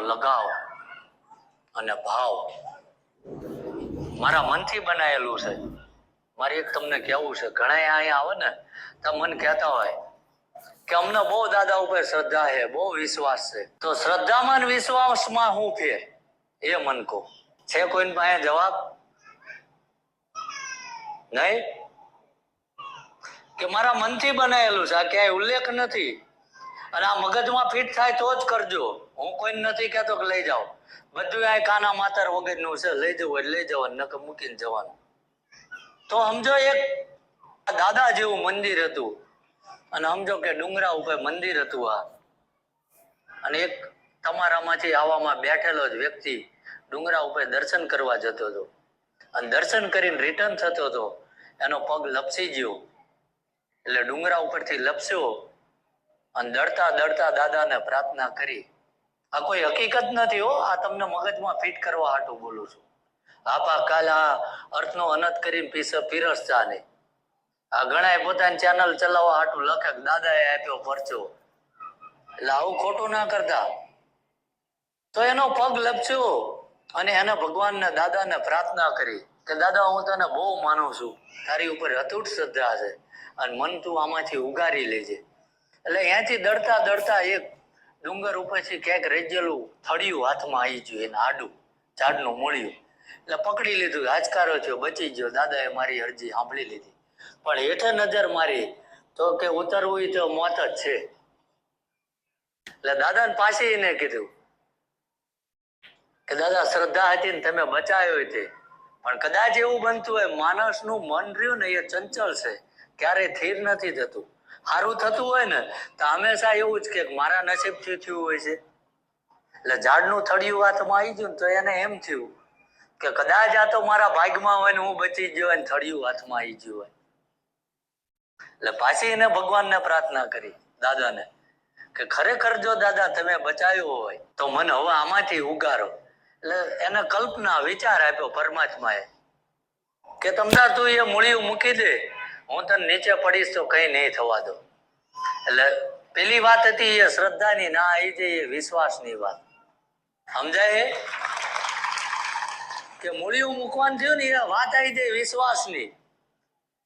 લગાવ અને ભાવ મારા મનથી બનાયેલું છે. મારે એક તમને કહેવું છે ઘણા અહીંયા આવે ને, તો મન કહેતા હોય કે અમને બહુ દાદા ઉપર શ્રદ્ધા છે, બહુ વિશ્વાસ છે. તો શ્રદ્ધામાં વિશ્વાસમાં હું ફેર એ મન કહો. છે કોઈ પાસે જવાબ? નહીં? કે મારા મનથી બનાયેલું છે, આ ક્યાંય ઉલ્લેખ નથી. અને આ મગજમાં ફિટ થાય તો જ કરજો. હું કોઈને નથી કહેતો કે લઈ જાઓ. બધું આ કાના માતર વગરનું છે. લઈ જવું એટલે લઈ જવાનું, નકર મૂકીને જવાનું. તો સમજો એક દાદા જેવું મંદિર હતું. અને સમજો કે ડુંગરા ઉપર મંદિર હતું આ. અને એક તમારામાંથી આવામાં બેઠેલો જ વ્યક્તિ ડુંગરા ઉપર દર્શન કરવા જતો હતો. અને દર્શન કરીને રિટર્ન થતો હતો. એનો પગ લપસી ગયો. એટલે ડુંગરા ઉપરથી લપસ્યો. અને દડતા દડતા દાદાને પ્રાર્થના કરી. આ કોઈ હકીકત નથી હો, આ તમને મગજમાં ફિટ કરવા હાટું બોલું છું. આપા કાલ આ અર્થનો અનત કરીને પીસ પીરસ નહીં આ ઘણાય પોતાની ચેનલ ચલાવવા હાટું લખે દાદાએ આપ્યો પરચો. એટલે આવું ખોટું ના કરતા. તો એનો પગ લપચ્યો અને એને ભગવાનને દાદાને પ્રાર્થના કરી કે દાદા, હું તને બહુ માનું છું. તારી ઉપર અતૂટ શ્રદ્ધા છે અને મન તું આમાંથી ઉગારી લેજે. એટલે અહીંયાથી દડતા દડતા એક ડુંગર ઉપરથી ક્યાંક રેજેલું થળિયું હાથમાં આવી ગયું, એને આડું, ઝાડનું મૂળિયું. એટલે પકડી લીધું, હાચકારો થયો, બચી ગયો. દાદાએ મારી અરજી સાંભળી લીધી. પણ હેઠે નજર મારી, તો કે ઉતરવું તો મોત જ છે. એટલે દાદાને પાસે એને કીધું કે દાદા, શ્રદ્ધા હતી ને તમે બચાવ્યો તે. પણ કદાચ એવું બનતું હોય, માણસનું મન રહ્યું ને એ ચંચળ છે. ક્યારેય સ્થિર નથી થતું. સારું થતું હોય ને, તો હંમેશા એવું જ કે મારા નસીબથી થયું હોય છે. એટલે ઝાડનું થળિયું હાથમાં આવી ગયું તો એને એમ થયું કે કદાચ આ તો મારા ભાગમાં હોય ને, હું બચી ગયો હોય ને, થળિયું હાથમાં આવી ગયું હોય. એટલે પાછી એને ભગવાનને પ્રાર્થના કરી, દાદાને, કે ખરેખર જો દાદા તમે બચાવ્યો હોય, તો મને હવે આમાંથી ઉગારો. એટલે એને કલ્પના વિચાર આપ્યો પરમાત્માએ, કે તમને તું એ મૂળિયું મૂકી દે હું તને નીચે પડીશ તો કઈ નહીં થવા દો એટલે પેલી વાત હતી એ શ્રદ્ધાની, ના આવી જઈ એ વિશ્વાસની વાત. સમજાય? કે મૂળિયું મૂકવાનું થયું ને, એ વાત આવી જાય વિશ્વાસની.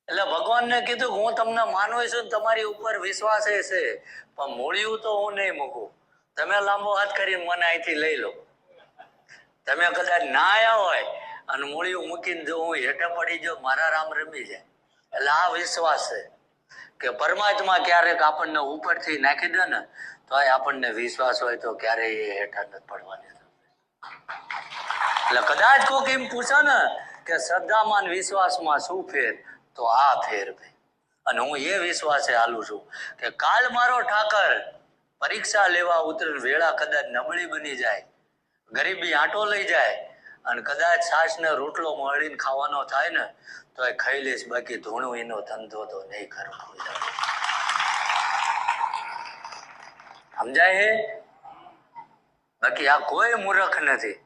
એટલે ભગવાનને કીધું હું તમને માનું છું તમારી ઉપર વિશ્વાસ છે, પણ મૂળિયું તો હું નહીં મૂકું. તમે લાંબો હાથ કરીને મને અહીંથી લઈ લો. તમે કદાચ ના આવ્યા હોય અને મૂળિયું મૂકીને જો હું હેઠે પડી જો મારા રામ રમી જાય. એટલે આ વિશ્વાસ છે કે પરમાત્મા ક્યારેક આપણને ઉપરથી નાખી દે ને તો આપણને વિશ્વાસ હોય તો ક્યારેય એ હેઠળ નથી પડવાની એટલે કદાચ કોઈક એમ પૂછે ને કે શ્રદ્ધામાં વિશ્વાસમાં શું ફેર? તો આ ફેર ભાઈ અને હું એ વિશ્વાસે હાલું છું કે કાલ મારો ઠાકર પરીક્ષા લેવા ઉતર વેળા કદાચ નબળી બની જાય, ગરીબી આંટો લઈ જાય અને કદાચ છાશ ને રોટલો મળીને ખાવાનો થાય ને, તો એ ખાઈ લઈશ, બાકી ધૂણું એનો ધંધો તો નહીં કરવો સમજાય હે? બાકી આ કોઈ મૂર્ખ નથી.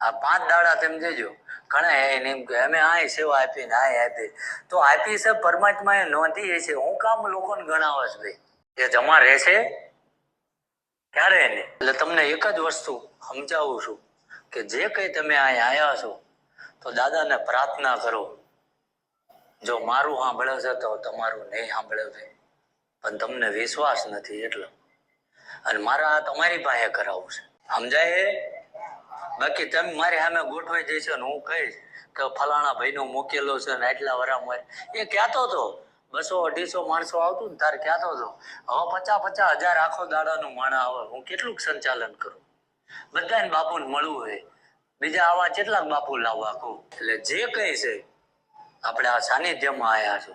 આ પાંચ દાડા તેમ જજો ઘણા એ એમ કે, અમે આ સેવા આપી ને આ આપી તો આપી છે, પરમાત્માએ નોંધી છે. હું કામ લોકોને ગણાવે છે ભાઈ એ જમા રહેશે ક્યારે ને એટલે તમને એક જ વસ્તુ સમજાવું છું. કે જે કઈ તમે અહીં આવ્યા છો, તો દાદાને પ્રાર્થના કરો. જો મારું સાંભળે છે, તો તમારું નહીં સાંભળે છે. પણ તમને વિશ્વાસ નથી એટલો. અને મારા તમારી પાસે કરાવવું છે. સમજાય? બાકી તમે મારી સામે ગોઠવાઈ જઈશો ને હું કહીશ કે ફલાણા ભાઈનો મૂકેલો છે ને આટલા વરામાં એ કહેતો હતો બસો અઢીસો માણસો આવતું ને તારે ક્યાં હતો હવે પચાસ પચાસ હજાર આખો દાડાનું માણા આવે. હું કેટલું સંચાલન કરું? બધાને બાપુને મળવું હોય. બીજા આવા કેટલાક બાપુ લાવવા કહું એટલે જે કઈ છે, આપણે આ સાનિધ્યમાં આવ્યા છો.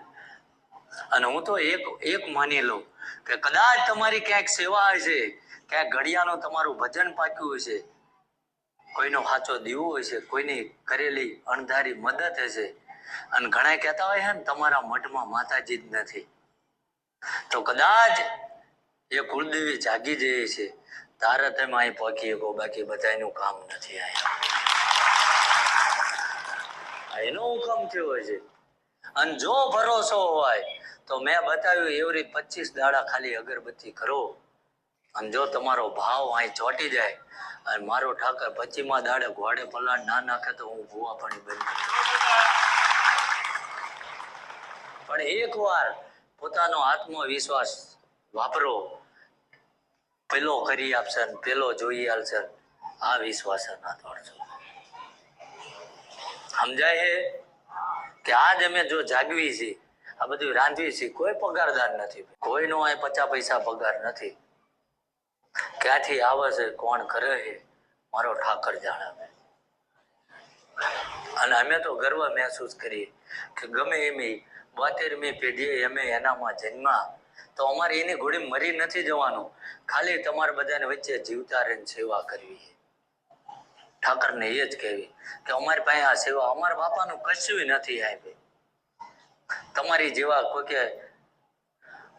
અને હું તો એક એક માની લઉં કે કદાચ તમારી ક્યાંક સેવા હશે, ક્યાંક ઘડિયાનું તમારું ભજન પાક્યું હશે, કોઈનો સાચો દીવો હશે, કોઈની કરેલી અણધારી મદદ હશે. અને ઘણા કહેતા હોય છે ને, તમારા મઠમાં માતાજી જ નથી. તો કદાચ એ કુળદેવી જાગી જાય છે તારે તમે અહીં પહોંચી શકો બાકી બધાનું કામ નથી અહીંયા એનો હુકમ થયો છે? અને જો ભરોસો હોય, તો મેં બતાવ્યું એવરી પચીસ દાડા ખાલી અગરબત્તી કરો. અને જો તમારો ભાવ અહીં ચોંટી જાય, અને મારો ઠાકર પચીમાં દાડે ઘોડે પલાણ ના નાખે તો હું ભૂવા પાણી બંધ. પણ એકવાર પોતાનો આત્મવિશ્વાસ વાપરો. પેલો કરી આપશે ને પેલો જોઈ આવશે આ વિશ્વાસ ના તોડશો સમજાય છે? કે આજ અમે જો જાગવી છીએ આ બધું રાંધવી છીએ કોઈ પગારદાર નથી. કોઈનો અહીં પચાસ પૈસા પગાર નથી. ક્યાંથી આવે છે, કોણ કરે છે, મારો ઠાકર જાણે. અને અમે તો ગર્વ મહેસૂસ કરીએ કે ગમે એમ બોતેરમી પેઢીએ અમે એનામાં જન્મા તો અમારે એની ઘોડી મરી નથી જવાનું. ખાલી તમારે બધાને વચ્ચે જીવતા રહીને સેવા કરવી ઠાકરને એ જ કહેવી કે અમારી પાસે આ સેવા અમારા બાપાનું કશું નથી આપે. તમારી જેવા કોઈ કે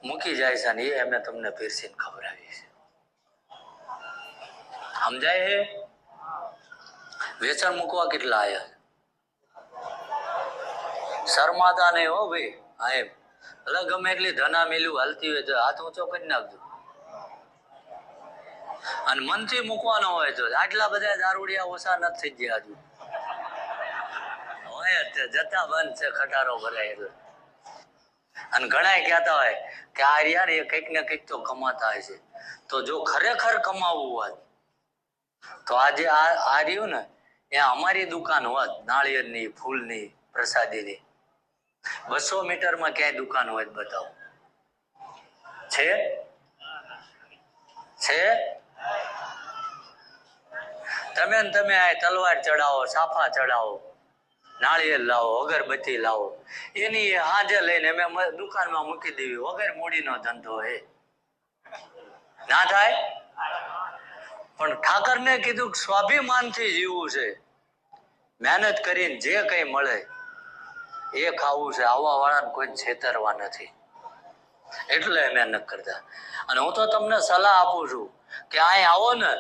મૂકી જાય છે ને એ અમે તમને પીરસીને ખવડાવી છે સમજાય હે વેચાણ મૂકવા કેટલા આયા? શરમાતા નહીં હો ભાઈ હા એમ એટલે ગમે એટલી ધના મેલું હાલતી હોય તો હાથ ઊંચો કરી નાખજો. અને મનથી મૂકવાનો હોય તો આટલા બધા દારૂડિયા ઓછા નથી ગયા હજુ. હોય તે, જતા બંધ છે ખટારો ભરાય એટલે. અને ઘણા કહેતા હોય કે આ યાર એ કંઈક ને કંઈક તો કમાતા હોય છે. તો જો ખરેખર કમાવવું હોત તો આજે આ આ રહ્યું ને એ અમારી દુકાન હોત નાળિયેરની ફૂલની પ્રસાદીની. બસો મીટરમાં ક્યાંય દુકાન હોય બતાવો. છે? છે? તમે ને તમે આ તલવાર ચડાવો, સાફા ચડાવો, નાળિયેર લાવો, અગરબત્તી લાવો. એની એ હાજે લઈને મ- દુકાનમાં મૂકી દેવી. વગર મૂડીનો ધંધો હે. ના થાય? પણ ઠાકરને કીધું કે સ્વાભિમાનથી જીવવું છે. મહેનત કરીને જે કંઈ મળે એ ખાવું છે આવવા વાળાને કોઈ છેતરવા નથી. એટલે મહેનત કરતા. અને હું તો તમને સલાહ આપું છું કે અહીં આવો ને,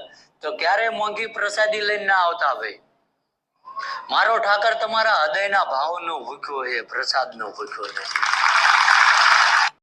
તો ક્યારે મોંઘી પ્રસાદી લઈને ના આવતા ભાઈ? મારો ઠાકર તમારા હૃદયના ભાવનો ભૂખ્યો એ પ્રસાદનો ભૂખ્યો નથી